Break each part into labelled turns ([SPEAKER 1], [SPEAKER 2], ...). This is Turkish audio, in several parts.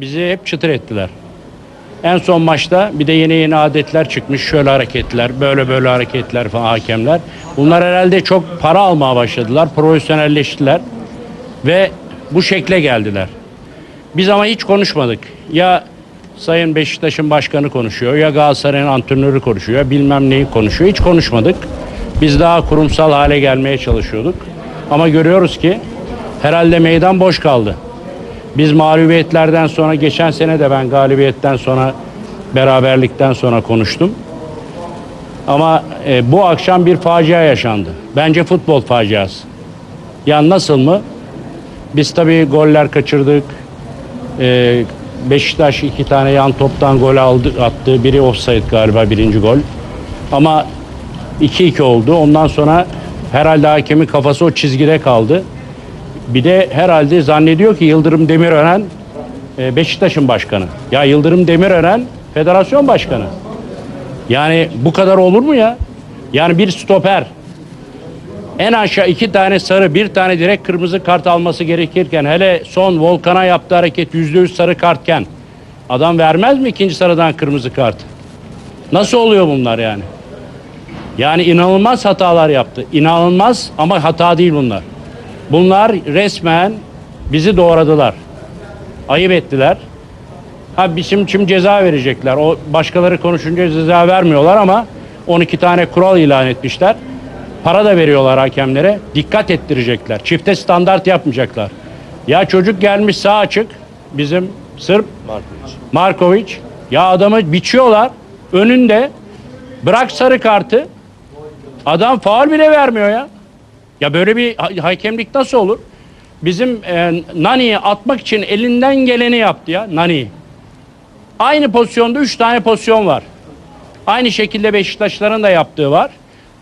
[SPEAKER 1] bizi hep çıtır ettiler. En son maçta bir de yeni yeni adetler çıkmış. Şöyle hareketler, böyle böyle hareketler falan hakemler. Bunlar herhalde çok para almaya başladılar. Profesyonelleştiler. Ve bu şekle geldiler. Biz ama hiç konuşmadık. Ya Sayın Beşiktaş'ın başkanı konuşuyor ya Galatasaray'ın antrenörü konuşuyor bilmem neyi konuşuyor. Hiç konuşmadık. Biz daha kurumsal hale gelmeye çalışıyorduk. Ama görüyoruz ki herhalde meydan boş kaldı. Biz mağlubiyetlerden sonra geçen sene de ben galibiyetten sonra beraberlikten sonra konuştum. Ama e, bu akşam bir facia yaşandı. Bence futbol faciası. Ya nasıl mı? Biz tabii goller kaçırdık. Ee, Beşiktaş iki tane yan toptan gol aldı, attı. Biri offside galiba birinci gol. Ama 2-2 oldu. Ondan sonra herhalde hakemin kafası o çizgide kaldı. Bir de herhalde zannediyor ki Yıldırım Demirören e, Beşiktaş'ın başkanı. Ya Yıldırım Demirören federasyon başkanı. Yani bu kadar olur mu ya? Yani bir stoper en aşağı iki tane sarı, bir tane direkt kırmızı kart alması gerekirken hele son Volkan'a yaptığı hareket yüzde yüz sarı kartken adam vermez mi ikinci sarıdan kırmızı kart? Nasıl oluyor bunlar yani? Yani inanılmaz hatalar yaptı. İnanılmaz ama hata değil bunlar. Bunlar resmen bizi doğradılar. Ayıp ettiler. Ha bizim şimdi ceza verecekler. O başkaları konuşunca ceza vermiyorlar ama 12 tane kural ilan etmişler. Para da veriyorlar hakemlere. Dikkat ettirecekler. Çifte standart yapmayacaklar. Ya çocuk gelmiş sağ açık. Bizim Sırp
[SPEAKER 2] Markovic.
[SPEAKER 1] Markovic. Ya adamı biçiyorlar. Önünde. Bırak sarı kartı. Adam faul bile vermiyor ya. Ya böyle bir ha- hakemlik nasıl olur? Bizim e, Nani'yi atmak için elinden geleni yaptı ya Nani. Aynı pozisyonda üç tane pozisyon var. Aynı şekilde Beşiktaşların da yaptığı var.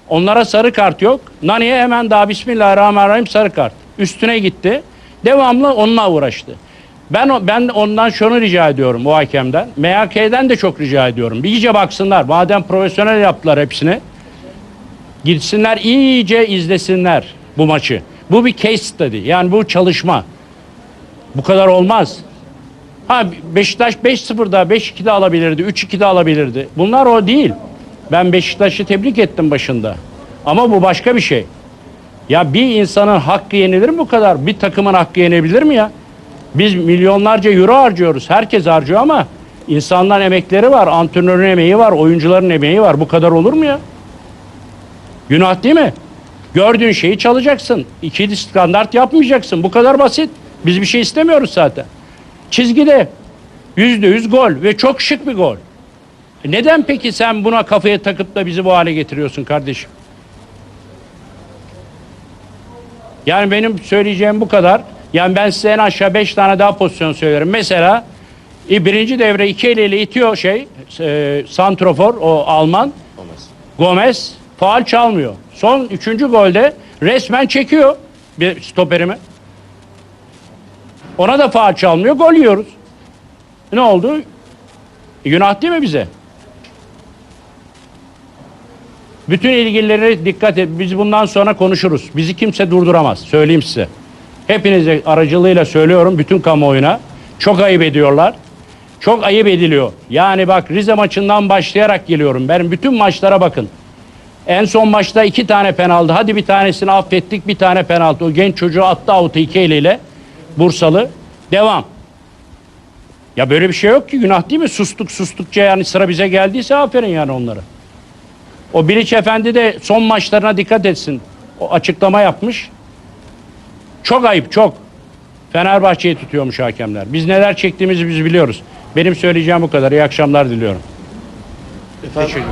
[SPEAKER 1] Onlara sarı kart yok. Nani'ye hemen daha Bismillahirrahmanirrahim sarı kart. Üstüne gitti. Devamlı onunla uğraştı. Ben ben ondan şunu rica ediyorum o hakemden. MHK'den de çok rica ediyorum. Bir iyice baksınlar. Madem profesyonel yaptılar hepsini. Gitsinler iyice izlesinler bu maçı. Bu bir case study. Yani bu çalışma. Bu kadar olmaz. Ha Beşiktaş 5-0'da 5-2'de alabilirdi, 3-2'de alabilirdi. Bunlar o değil. Ben Beşiktaş'ı tebrik ettim başında. Ama bu başka bir şey. Ya bir insanın hakkı yenilir mi bu kadar? Bir takımın hakkı yenebilir mi ya? Biz milyonlarca euro harcıyoruz. Herkes harcıyor ama insanların emekleri var, antrenörün emeği var, oyuncuların emeği var. Bu kadar olur mu ya? Günah değil mi? Gördüğün şeyi çalacaksın. İkili standart yapmayacaksın. Bu kadar basit. Biz bir şey istemiyoruz zaten. Çizgide yüzde yüz gol ve çok şık bir gol. Neden peki sen buna kafaya takıp da bizi bu hale getiriyorsun kardeşim? Yani benim söyleyeceğim bu kadar. Yani ben size en aşağı beş tane daha pozisyon söylerim. Mesela e, birinci devre iki eliyle itiyor şey e, Santrofor o Alman.
[SPEAKER 2] Gomez.
[SPEAKER 1] Gomez faal çalmıyor. Son üçüncü golde resmen çekiyor bir stoperimi. Ona da faal çalmıyor. Gol yiyoruz. Ne oldu? Günah değil mi bize? Bütün ilgililere dikkat et. Biz bundan sonra konuşuruz. Bizi kimse durduramaz. Söyleyeyim size. Hepinize aracılığıyla söylüyorum bütün kamuoyuna. Çok ayıp ediyorlar. Çok ayıp ediliyor. Yani bak Rize maçından başlayarak geliyorum. Benim bütün maçlara bakın. En son maçta iki tane penaltı. Hadi bir tanesini affettik. Bir tane penaltı. O genç çocuğu attı avutu iki eliyle. Bursalı. Devam. Ya böyle bir şey yok ki. Günah değil mi? Sustuk sustukça yani sıra bize geldiyse aferin yani onlara. O Bilic Efendi de son maçlarına dikkat etsin. O açıklama yapmış. Çok ayıp çok. Fenerbahçe'yi tutuyormuş hakemler. Biz neler çektiğimizi biz biliyoruz. Benim söyleyeceğim bu kadar. İyi akşamlar diliyorum.
[SPEAKER 2] Efendim,